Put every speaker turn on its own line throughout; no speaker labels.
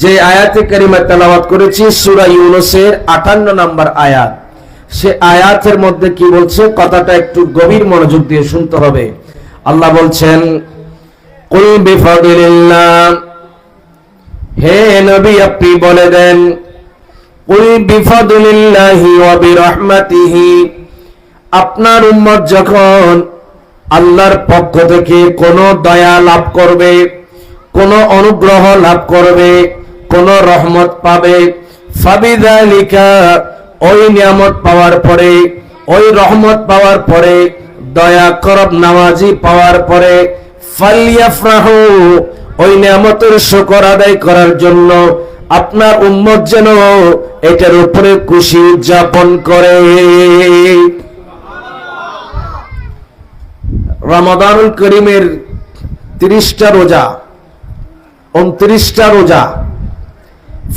যে আয়াতে কারিমা তেলাওয়াত করেছি, সুরা ইউনুসের 58 নম্বর আয়াত। সে আয়াতের মধ্যে কি বলছে? কথাটা একটু গভীর মনোযোগ দিয়ে শুনতে হবে। আল্লাহ বলছেন হে নবী, আপনি বলে দেন আপনার উম্মত যখন আল্লাহর পক্ষ থেকে কোনো দয়া লাভ করবে কোনো অনুগ্রহ লাভ করবে, কোনো রহমত পাবে। ফাবিদালিকা, ওই নিয়ামত পাওয়ার পরে, ওই রহমত পাওয়ার পরে, দয়া করব নামাজি পাওয়ার পরে, ফালিয়াফরাহু, ওই নিয়ামতের শুকর আদায় করার জন্য আপনার উম্মত যেন এটার উপরে খুশি উদযাপন করে। রমাদানুল করিমের তিরিশটা রোজা উনত্রিশটা রোজা।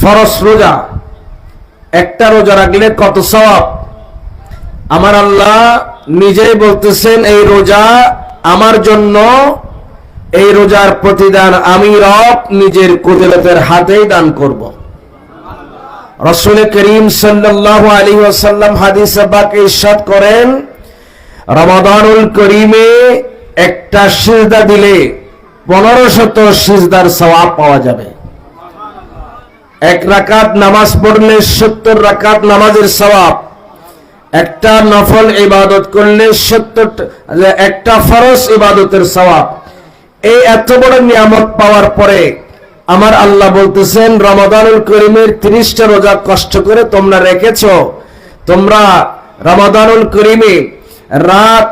ফরস রোজা। একটা রোজা রাখলে কত সওয়াব? আমার আল্লাহ নিজেই বলতেছেন, এই রোজা আমার জন্য, এই রোজার প্রতিদান আমি রব নিজের কুদরতের হাতেই দান করব। রসুল করিম সাল্লাল্লাহু আলাইহি ওয়াসাল্লাম হাদিসে পাকে ইরশাদ করেন, রমাদানুল করিমে একটা সিজদা দিলে পনেরো শত সিজদার সওয়াব পাওয়া যাবে। এক রাকাত নামাজ পড়লে সত্তর রাকাত নামাজের একটা নফল ইবাদত করলে সত্তর একটা ইবাদতের এই এত বড় নিয়ামত পাওয়ার পরে আমার আল্লাহ বলতেছেন, রমাদানুল করিমের তিরিশটা রোজা কষ্ট করে তোমরা রেখেছো। তোমরা রমাদানুল করিমে রাত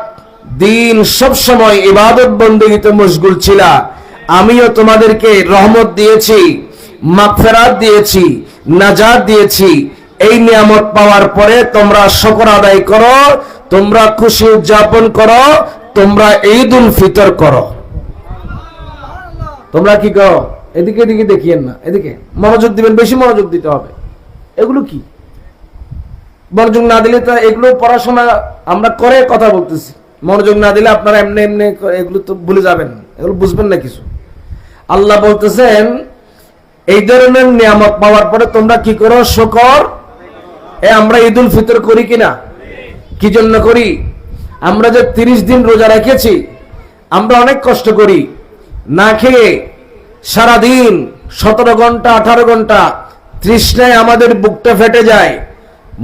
দিন সব সময় ইবাদত বন্দীতে মশগুল ছিলা। আমিও তোমাদেরকে রহমত দিয়েছি, মাগফিরাত দিয়েছি, নাজাত দিয়েছি। এই নিয়ামত পাওয়ার পরে তোমরা শকর আদায় করো, তোমরা খুশি উদযাপন করো, তোমরা ঈদ উল ফিতর করো। তোমরা কি করো এদিকে এদিকে দেখিয়েন না। এদিকে, মনোযোগ দিবেন, বেশি মনোযোগ দিতে হবে। এগুলো কি? মনোযোগ না দিলে তো এগুলো পড়াশোনা আমরা করে কথা বলতেছি। মনোযোগ না দিলে আপনারা এমনি এমনি এগুলো তো ভুলে যাবেন। এগুলো বুঝবেন না কিছু। আল্লাহ বলতেছেন, এই ধরনের নিয়ামত পাওয়ার পরে তোমরা কি করো? শকর, এ আমরা ঈদ উল ফিতর করি কিনা? কি জন্য করি? আমরা যে তিরিশ দিন রোজা রেখেছি, আমরা অনেক কষ্ট করি। না খেয়ে সারাদিন সতেরো ঘণ্টা, আঠারো ঘণ্টা তৃষ্ণায় আমাদের বুকটা ফেটে যায়,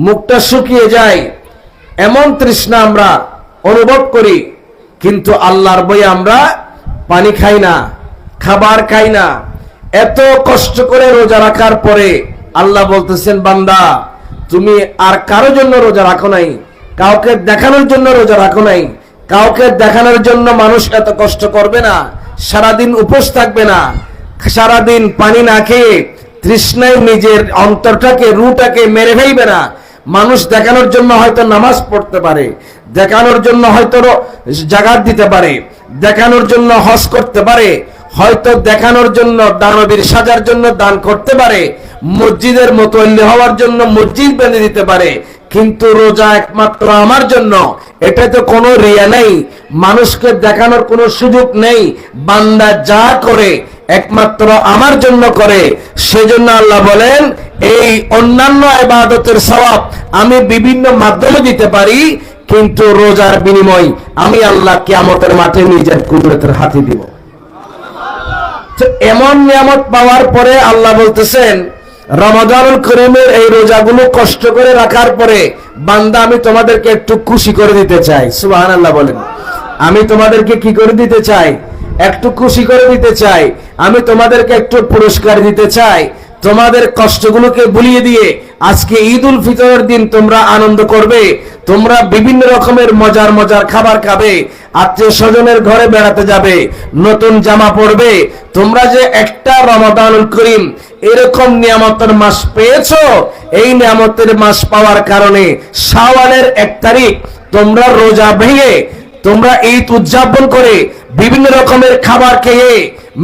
মুখটা শুকিয়ে যায়, এমন তৃষ্ণা আমরা অনুভব করি, কিন্তু আল্লাহর বই আমরা পানি খাই না, খাবার খাই না। এত কষ্ট করে রোজা রাখার পরে আল্লাহ বলতেছেন, বান্দা, তুমি আর কারও জন্য রোজা রাখো নাই, কাউকে দেখানোর জন্য রোজা রাখো নাই, কাউকে দেখানোর জন্য মানুষ এত কষ্ট করবে না, সারাদিন উপোস থাকবে না, সারাদিন পানি না খেয়ে তৃষ্ণায় নিজের অন্তরটাকে, রুটাকে মেরে ফেলবে না। মানুষ দেখানোর জন্য হয়তো নামাজ পড়তে পারে দেখানোর জন্য হয়তো জাগাত দিতে পারে, দেখানোর জন্য হজ করতে পারে, হয়তো দেখানোর জন্য দানবীর সাজার জন্য দান করতে পারে, মসজিদের মতো হওয়ার জন্য মসজিদ বেঁধে দিতে পারে, কিন্তু রোজা একমাত্র আমার জন্য। এটা তো কোনো রিয়া নেই। মানুষকে দেখানোর কোনো সুযোগ নেই। বান্দা যা করে একমাত্র আমার জন্য করে। সেজন্য আল্লাহ বলেন, এই অন্যান্য ইবাদতের সওয়াব আমি বিভিন্ন মাধ্যমে দিতে পারি। কিন্তু রোজার বিনিময় আমি আল্লাহ কিয়ামতের মাঠে নিজের কুদরতের হাতে দিব। এমন নিয়ামত পাওয়ার পরে আল্লাহ বলতেছেন, রমাদানুল করিমের এই রোজাগুলো কষ্ট করে রাখার পরে বান্দা, আমি তোমাদেরকে একটু খুশি করে দিতে চাই। সুবাহান আল্লাহ বলেন। আমি তোমাদেরকে কি করে দিতে চাই? একটু খুশি করে দিতে চাই। আমি তোমাদেরকে একটু পুরস্কার দিতে চাই। তোমাদের কষ্টগুলোকে ভুলিয়ে দিয়ে আজকে ঈদ উল ফিতরের দিন তোমরা আনন্দ করবে, তোমরা বিভিন্ন রকমের মজার মজার খাবার খাবে, আত্মীয় স্বজনের ঘরে বেড়াতে যাবে, নতুন জামা পরবে, তোমরা যে একটা রমাদানুল করিম এরকম নিয়ামতের মাস পেয়েছ, এই নিয়ামতের মাস পাওয়ার কারণে শাওয়ালের এক তারিখ তোমরা রোজা ভেঙে, তোমরা ঈদ উদযাপন করে বিভিন্ন রকমের খাবার খেয়ে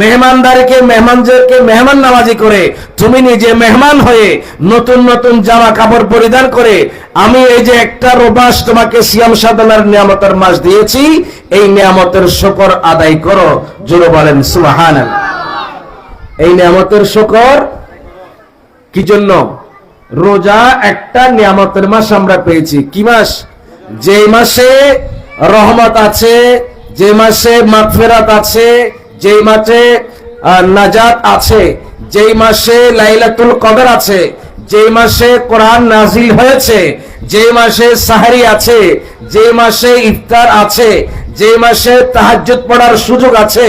মেহমানদারিকে, মেহমানদেরকে মেহমান নামাজি করে, তুমি নিজে মেহমান হয়ে নতুন নতুন জামা কাপড় পরিধান করে, আমি এই যে একটা রোবাস তোমাকে সিয়াম সাধনার নিয়ামতের মাস দিয়েছি, এই নিয়ামতের শকর আদায় করো। জোরে বলেন, সুবহানাল্লাহ। এই নিয়ামতের শকর কি জন্য? রোজা একটা নিয়ামতের মাস আমরা পেয়েছি। কি মাস? যে মাসে রহমত আছে, যে মাসে মাগফিরাত আছে যে মাসে নাজাত আছে, যেই মাসে লাইলাতুল কদর আছে, যেই মাসে কোরআন নাজিল হয়েছে, যেই মাসে সাহারি আছে যে মাসে ইফতার আছে যে মাসে তাহাজ্জুদ পড়ার সুযোগ আছে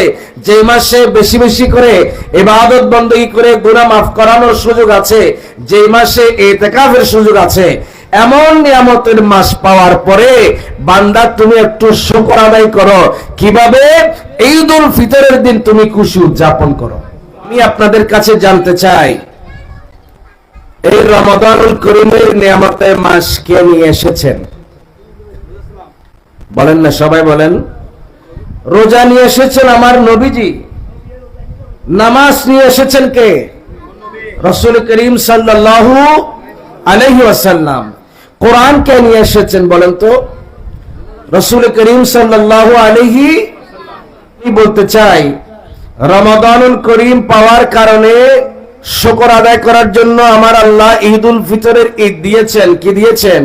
যে মাসে বেশি বেশি করে এবাদত বন্দী করে গুনাহ মাফ করানোর সুযোগ আছে যে মাসে এতেকাফের সুযোগ আছে এমন নিয়ামতের মাস পাওয়ার পরে বান্দা তুমি একটু শুকর আদায় করো। কীভাবে? ঈদুল ফিতরের দিন তুমি খুশি উদযাপন করো। আমি আপনাদের কাছে জানতে চাই, এই রমাদানুল করিমের নিয়ামতের মাস কে নিয়ে এসেছেন? বলেন না, সবাই বলেন। রোজা নিয়ে এসেছেন আমার নবীজি। নামাজ নিয়ে এসেছেন কে? রসুল করিম সাল্লাল্লাহু আলাইহি ওয়াসাল্লাম। কোরআন কে নিয়ে এসেছেন বলেন তো? রসুল করিম সাল্লাল্লাহু আলাইহি কি বলতে চাই? রমাদানুল করিম পাওয়ার কারণে শুকর আদায় করার জন্য আমার আল্লাহ ঈদুল ফিতরের ঈদ দিয়েছেন। কি দিয়েছেন?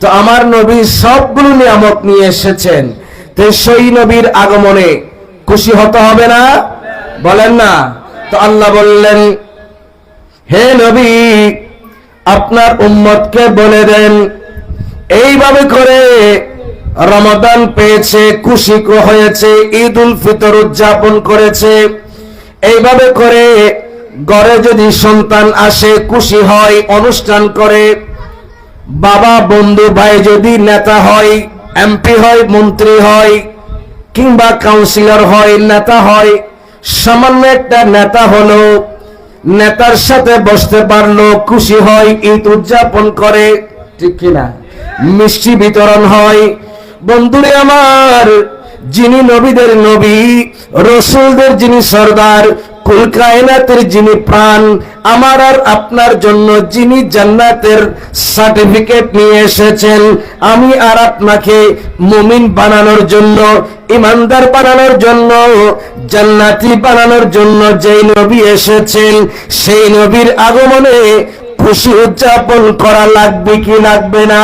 তো আমার নবী সবগুলো নিয়ামত নিয়ে এসেছেন। তো সেই নবীর আগমনে খুশি হতে হবে না? বলেন না। তো আল্লাহ বললেন, হে নবী আপনার উম্মতকে বলে দেন, এইভাবে করে রমাদান পেয়েছে খুশি হয়েছে ঈদ উল ফিতর উদযাপন করেছে। এইভাবে করে ঘরে যদি সন্তান আসে, খুশি হয়, অনুষ্ঠান করে। বাবা, বন্ধু, ভাই যদি নেতা হয়, এমপি হয়, মন্ত্রী হয়, কিংবা কাউন্সিলর হয়, নেতা হয়, সামান্য একটা নেতা হলো নেতার সাথে বসতে পারল, খুশি হয়, ঈদ উদযাপন করে। ঠিক কিনা? মিষ্টি বিতরণ হয়। বন্ধুরে আমার, যিনি নবীদের নবী, রসুলদের যিনি সর্দার কুল কায়নাতের যিনি প্রাণ, আমার আর আপনার জন্য যিনি জান্নাতের সার্টিফিকেট নিয়ে এসেছেন, আমি আর আপনাকে মুমিন বানানোর জন্য, ইমানদার বানানোর জন্য, জান্নাতি বানানোর জন্য যেই নবী এসেছেন, সেই নবীর আগমনে খুশি উদযাপন করা লাগবে কি লাগবে না?